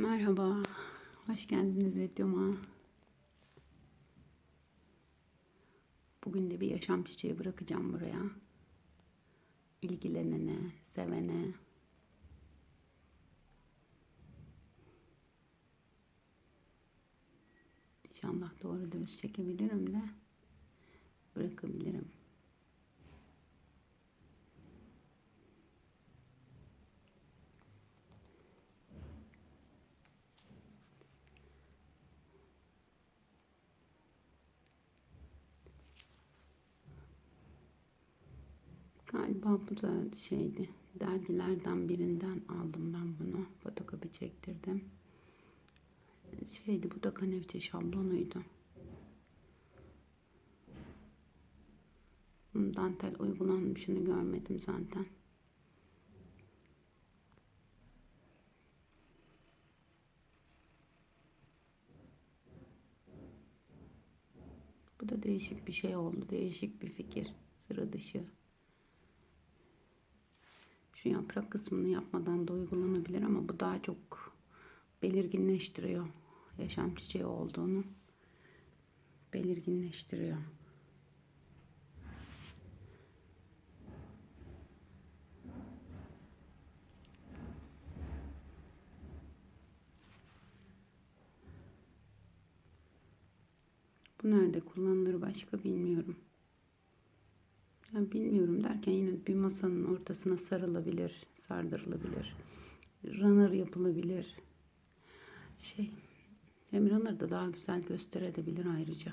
Merhaba, hoş geldiniz videoma. Bugün de bir yaşam çiçeği bırakacağım buraya. İlgilenene, sevene. İnşallah doğru dürüst çekebilirim de bırakabilirim. Galiba bu da şeydi. Dergilerden birinden aldım ben bunu. Fotokopi çektirdim. Şeydi bu da kanevçe şablonuydu. Dantel uygulanmışını görmedim zaten. Bu da değişik bir şey oldu. Değişik bir fikir. Sıra dışı. Şu yaprak kısmını yapmadan da uygulanabilir ama bu daha çok belirginleştiriyor. Yaşam çiçeği olduğunu belirginleştiriyor. Bu nerede kullanılır başka bilmiyorum. Yani bilmiyorum derken yine bir masanın ortasına sarılabilir, sardırılabilir. Runner yapılabilir. Şey, hem runner da daha güzel gösterebilir ayrıca.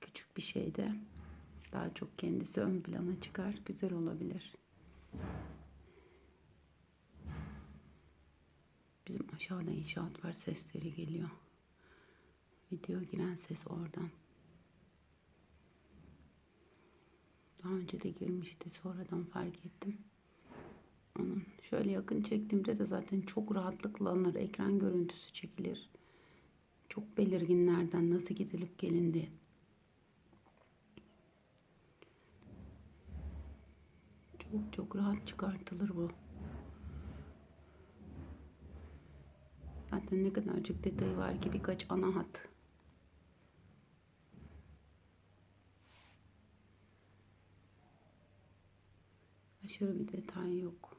Küçük bir şeyde daha çok kendisi ön plana çıkar, güzel olabilir. Bizim aşağıda inşaat var, sesleri geliyor. Video giren ses oradan. Daha önce de girmişti. Sonradan fark ettim. Onun şöyle yakın çektiğimde de zaten çok rahatlıkla alınır. Ekran görüntüsü çekilir. Çok belirginlerden nasıl gidilip gelindi. Çok çok rahat çıkartılır bu. Zaten ne kadarcık detayı var ki birkaç ana hat. Aşırı bir detay yok.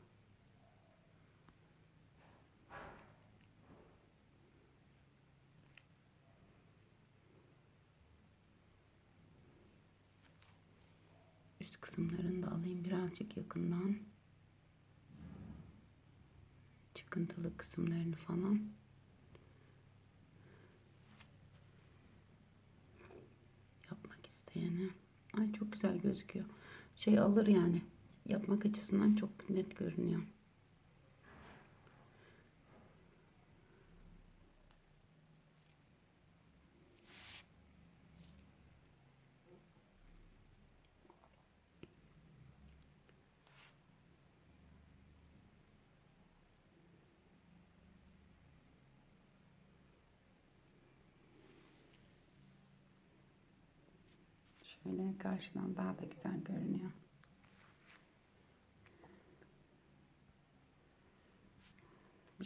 Üst kısımlarını da alayım birazcık yakından. Çıkıntılı kısımlarını falan. Yapmak isteyene. Ay çok güzel gözüküyor. Şey alır yani yapmak açısından çok net görünüyor. Şöyle karşıdan daha da güzel görünüyor.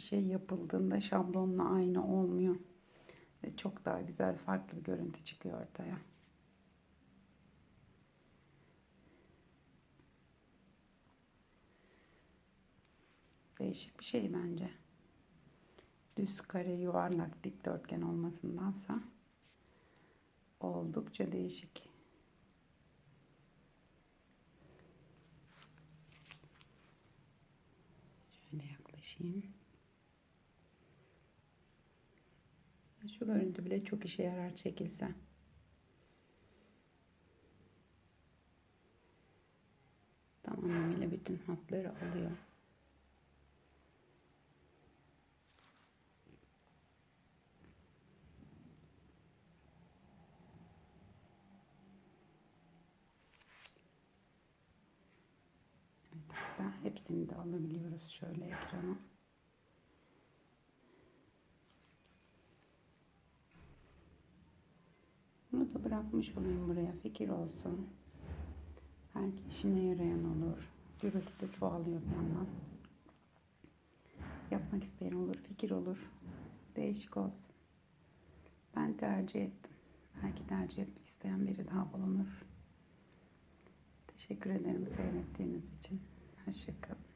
Bir şey yapıldığında şablonla aynı olmuyor. Ve çok daha güzel farklı bir görüntü çıkıyor ortaya. Değişik bir şey bence. Düz kare yuvarlak dikdörtgen olmasındansa oldukça değişik. Şöyle yaklaşayım. Şu görüntü bile çok işe yarar çekilse. Tamamıyla bütün hatları alıyor. Hepsini de alabiliyoruz şöyle ekrana. Bunu da bırakmış olayım buraya. Fikir olsun. Belki işine yarayan olur. Gürültü çoğalıyor bir yandan. Yapmak isteyen olur, fikir olur. Değişik olsun. Ben tercih ettim. Belki tercih etmek isteyen biri daha bulunur. Teşekkür ederim seyrettiğiniz için. Hoşçakalın.